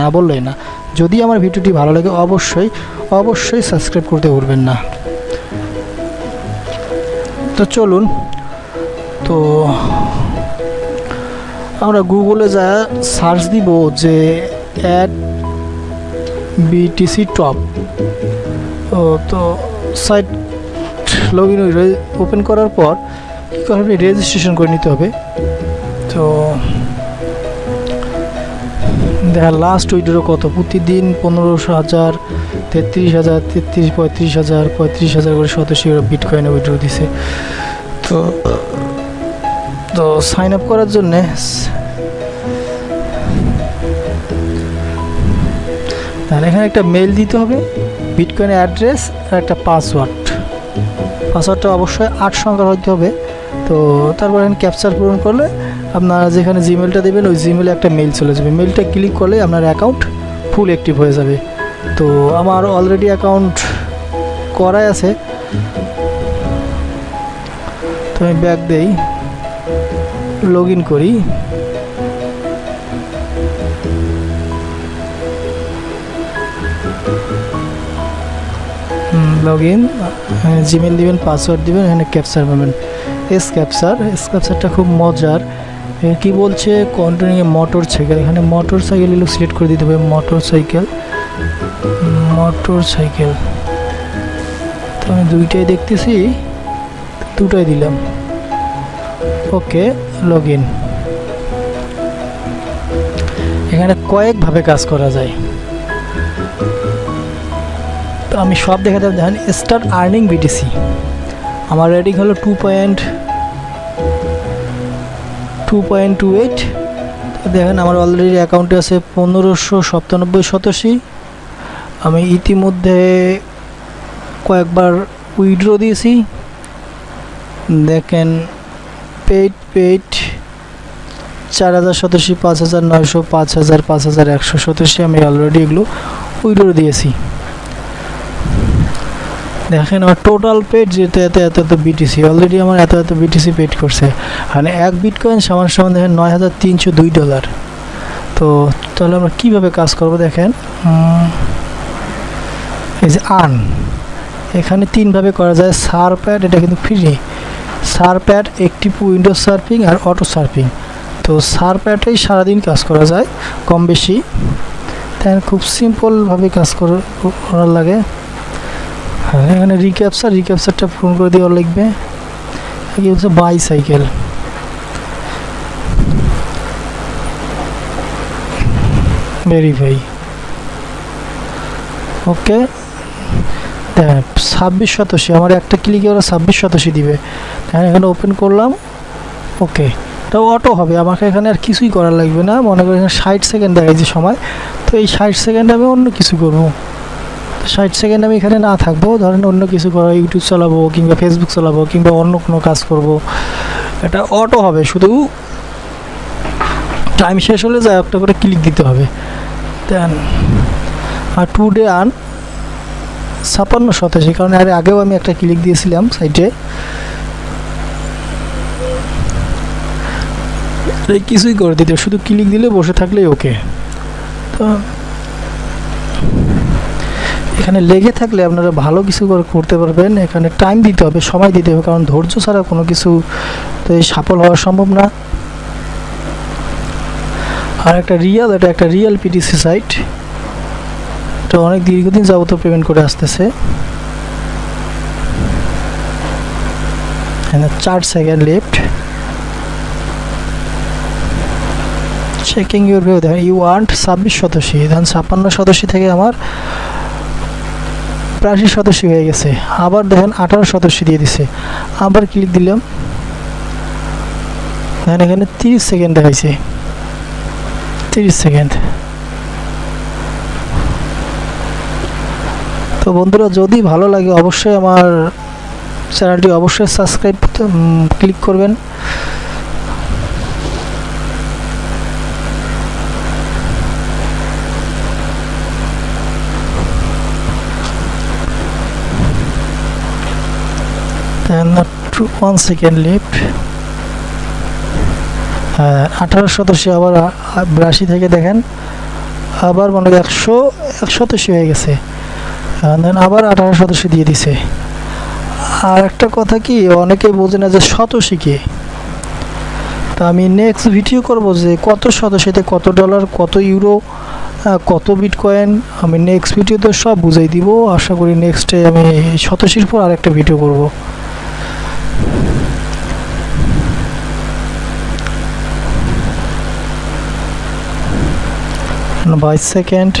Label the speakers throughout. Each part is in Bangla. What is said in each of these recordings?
Speaker 1: না বললেই না। যদি আমার ভিডিওটি ভালো লাগে, অবশ্যই অবশ্যই সাবস্ক্রাইব করতে ভুলবেন না। তো চলুন, তো আমরা গুগলে যা সার্চ দিব যে অ্যাড বিটিসি টপ ও তো সাইট লগ ইন ওপেন করার পর কী হবে রেজিস্ট্রেশন করে নিতে হবে। তো দেখা লাস্ট উইড্রো কত? প্রতিদিন পনেরোশো হাজার, তেত্রিশ হাজার, তেত্রিশ, পঁয়ত্রিশ হাজার পঁয়ত্রিশ হাজার করে সদস্য বিট কয়েনে উইড্রো দিছে। তো তো সাইন আপ করার জন্যে তাহলে এখানে একটা মেল দিতে হবে বিটকয়েনের অ্যাড্রেস আর একটা পাসওয়ার্ড পাসওয়ার্ডটা অবশ্যই আট সংখ্যার হতে হবে। তো তারপর এখানে ক্যাপচার পূরণ করলে আপনারা যেখানে জিমেলটা দেবেন, ওই জিমেলে একটা মেল চলে যাবে। মেলটা ক্লিক করলে আপনার অ্যাকাউন্ট ফুল অ্যাক্টিভ হয়ে যাবে। তো আমার অলরেডি অ্যাকাউন্ট করাই আছে। তো আমি ব্যাক দেই। লগ ইন করি লগ ইন জিমেল দিবেন পাসওয়ার্ড দিবেন, এখানে ক্যাপচার পাবেন। এস ক্যাপচার এস ক্যাপচারটা খুব মজার। কি বলছে কন্টিনিউ মোটর সাইকেল। এখানে মোটর সাইকেল এগুলো সিলেক্ট করে দিতে হবে, মোটর সাইকেল। Motor cycle. তো আমি দুইটাই দেখতেছি, দুটাই দিলাম। ওকে লগ ইন এখানে কয়েকভাবে কাজ করা যায়। তো আমি সব দেখে দেব দেখেন স্টার্ট আর্নিং বিটিসি আমার রেটিং হলো two point two point two eight দেখেন, আমার অলরেডি অ্যাকাউন্টে আছে পনেরোশো সপ্তানব্বই শতাশি আমি ইতিমধ্যে কয়েকবার উইড্রো দিয়েছি। দেখেন পেইড পেইড চার হাজার সতাশি, পাঁচ হাজার নয়শো, পাঁচ হাজার পাঁচ হাজার একশো সতাশি আমি অলরেডি এগুলো উইড্রো দিয়েছি। দেখেন, আমার টোটাল পেড যেতে এত এত এত বিটিসি অলরেডি আমার এত এত বিটিসি পেড করছে। মানে এক বিটকয়েন সমান সমান দেখেন নয় হাজার তিনশো দুই ডলার তো তাহলে আমরা কীভাবে কাজ করব দেখেন? এই যে আর্ন এখানে তিনভাবে করা যায় সার প্যাড এটা কিন্তু ফ্রি সার প্যাড একটি উইন্ডোজ সার্ফিং আর অটো সার্ফিং তো সার প্যাডেই সারাদিন কাজ করা যায় কম বেশি তাই খুব সিম্পলভাবে কাজ করা- করার লাগে। এখানে রিক্যাপচার রিক্যাপচারটা পূরণ করে দেওয়া লিখবে। কি হচ্ছে বাইসাইকেল ভেরিফাই ওকে ছাব্বিশ শতাশি, আমার একটা ক্লিকে ওরা ছাব্বিশ শতাশি দিবে। হ্যাঁ এখানে ওপেন করলাম। ওকে এটা অটো হবে, আমাকে এখানে আর কিছুই করার লাগবে না। মনে করি এখানে ষাট সেকেন্ড দেখাইছে সময়। তো এই ষাট সেকেন্ড আমি অন্য কিছু করব। ষাট সেকেন্ড আমি এখানে না থাকব। ধরেন অন্য কিছু করা ইউটিউব চালাবো কিংবা ফেসবুক চালাবো কিংবা অন্য কোনো কাজ করব। এটা অটো হবে, শুধু টাইম শেষ হলে যা একটা করে ক্লিক দিতে হবে। দেন আর টু ডে আন ছাপান্ন শতাশি, কারণ আরে আগেও আমি একটা ক্লিক দিয়েছিলাম সাইটে কিছুই করে দিতে শুধু ক্লিক দিলে বসে থাকলেই ওকে তো এখানে লেগে থাকলে আপনারা ভালো কিছু করে করতে পারবেন। এখানে টাইম দিতে হবে, সময় দিতে হবে, কারণ ধৈর্য ছাড়া কোনো কিছু সফল হওয়া সম্ভব না। আর একটা রিয়াল এটা একটা রিয়েল পিটিসি সাইট এটা অনেক দীর্ঘদিন যাবত পেমেন্ট করে আসতেছে। চার second left checking your view দেখেন ইউ ওয়ান্ট ছাব্বিশ শতাশি ধরেন ছাপ্পান্ন শতাশি থেকে আমার প্রাশি শতাশি হয়ে গেছে। আবার দেখেন আঠারো শতাশি দিয়ে দিছে। আবার ক্লিক দিলাম। দেখেন এখানে তিরিশ সেকেন্ড দেখাইছে। তিরিশ সেকেন্ড তো বন্ধুরা, যদি ভালো লাগে অবশ্যই আমার চ্যানেলটি অবশ্যই সাবস্ক্রাইব ক্লিক করবেন। Then two, one second left. আঠারো শতাংশ আবার বিরাশি থেকে দেখেন আবার মনে হয় একশো এক হয়ে গেছে। দেন আবার আঠারো শতাশি দিয়ে দিছে। আর একটা কথা কি অনেকেই বোঝে না যে শতাশি কি? তা আমি নেক্সট ভিডিও করব যে কত শতাশিতে কত ডলার কত ইউরো কত বিটকয়েন আমি নেক্সট ভিডিওতে সব বুঝাই দিব। আশা করি নেক্সটে আমি শতাশির পর আরেকটা ভিডিও করব। বাইশ সেকেন্ড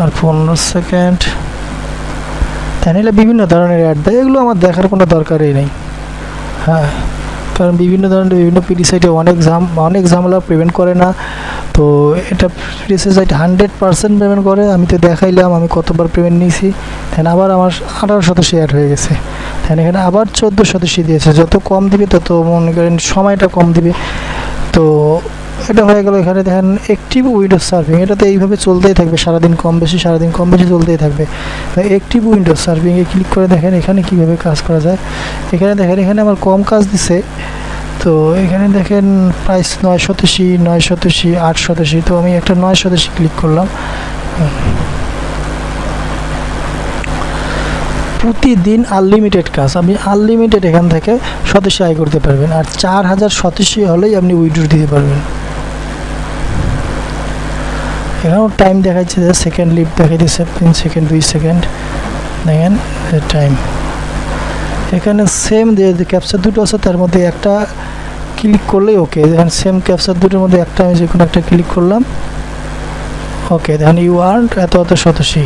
Speaker 1: আর পনেরো সেকেন্ড তাই নিলে বিভিন্ন ধরনের অ্যাড দেয় এগুলো আমার দেখার কোনো দরকারই নেই। হ্যাঁ কারণ বিভিন্ন ধরনের বিভিন্ন পিডি সাইটে অনেক ঝাম, অনেক ঝামেলা প্রিভেন্ট করে না। তো এটা PD site hundred percent payment করে, আমি তো দেখাইলাম, আমি কতবার পেমেন্ট নিয়েছি। দেন আবার আমার আঠারো শতাংশ অ্যাড হয়ে গেছে। দেন এখানে আবার চোদ্দ শতাংশ দিয়েছে। যত কম দিবে, তত মনে করেন সময়টা কম দিবে। তো এটা হয়ে গেল এখানে দেখেন অ্যাক্টিভ উইন্ডোজ সার্ভিং এটা তো এইভাবে চলতেই থাকবে, সারাদিন কম বেশি, সারাদিন কম বেশি চলতেই থাকবে। অ্যাক্টিভ উইন্ডোজ সার্ভিংয়ে ক্লিক করে দেখেন এখানে কীভাবে কাজ করা যায়। এখানে দেখেন, এখানে আমার কম কাজ দিছে। তো এখানে দেখেন প্রাইস নয় শতাশি নয় শতাশি, আট শতাশি। তো আমি একটা নয় শতাশি ক্লিক করলাম। প্রতিদিন আনলিমিটেড কাজ। আপনি আনলিমিটেড এখান থেকে শতাশি আয় করতে পারবেন। আর চার হাজার শতাশি হলেই আপনি উইড্রো দিতে পারবেন। এখানেও টাইম দেখাচ্ছে সেকেন্ড লিপ দেখাই দিচ্ছে তিন সেকেন্ড দুই সেকেন্ড দেখেন টাইম এখানে সেম যে ক্যাপচার দুটো আছে, তার মধ্যে একটা ক্লিক করলেই ওকে দেখেন সেম ক্যাপচার দুটোর মধ্যে একটা আমি যে কোনো একটা ক্লিক করলাম ওকে দেখেন ইউ আর্ন এত এত শতাশি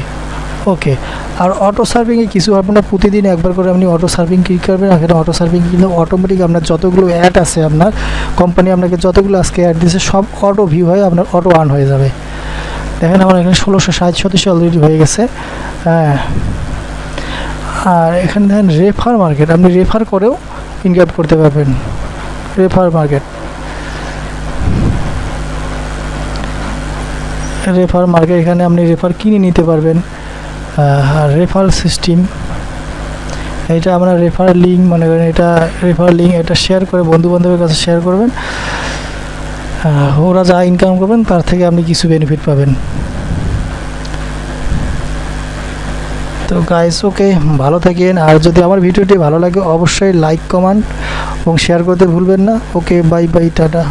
Speaker 1: ওকে আর অটো সার্ভিংয়ে কিছু না প্রতিদিন একবার করে আপনি অটো সার্ভিং ক্লিক করবেন? এখানে অটো সার্ভিং কিন্তু অটোমেটিক আপনার যতগুলো অ্যাড আছে আপনার কোম্পানি আপনাকে যতগুলো আজকে অ্যাড দিয়েছে সব অটো ভিউ হয়ে আপনার অটো আর্ন হয়ে যাবে। দেখেন আমার এখানে ষোলোশো ষাট শতাংশ অলরেডি হয়ে গেছে হ্যাঁ। আর এখানে দেখেন রেফার মার্কেট আপনি রেফার করেও ইনকাম করতে পারবেন। রেফার মার্কেট রেফার মার্কেট এখানে আপনি রেফার কিনে নিতে পারবেন। আর রেফার সিস্টেম এটা আমরা রেফার লিঙ্ক মনে করেন এটা রেফার লিঙ্ক এটা শেয়ার করে বন্ধু বান্ধবের কাছে শেয়ার করবেন। ওরা যা ইনকাম করবেন, তার থেকে আপনি কিছু বেনিফিট পাবেন। তো গাইস ওকে ভালো থাকেন। আর যদি আমার ভিডিওটি ভালো লাগে, অবশ্যই লাইক কমান এবং শেয়ার করতে ভুলবেন না। Okay bye bye tata.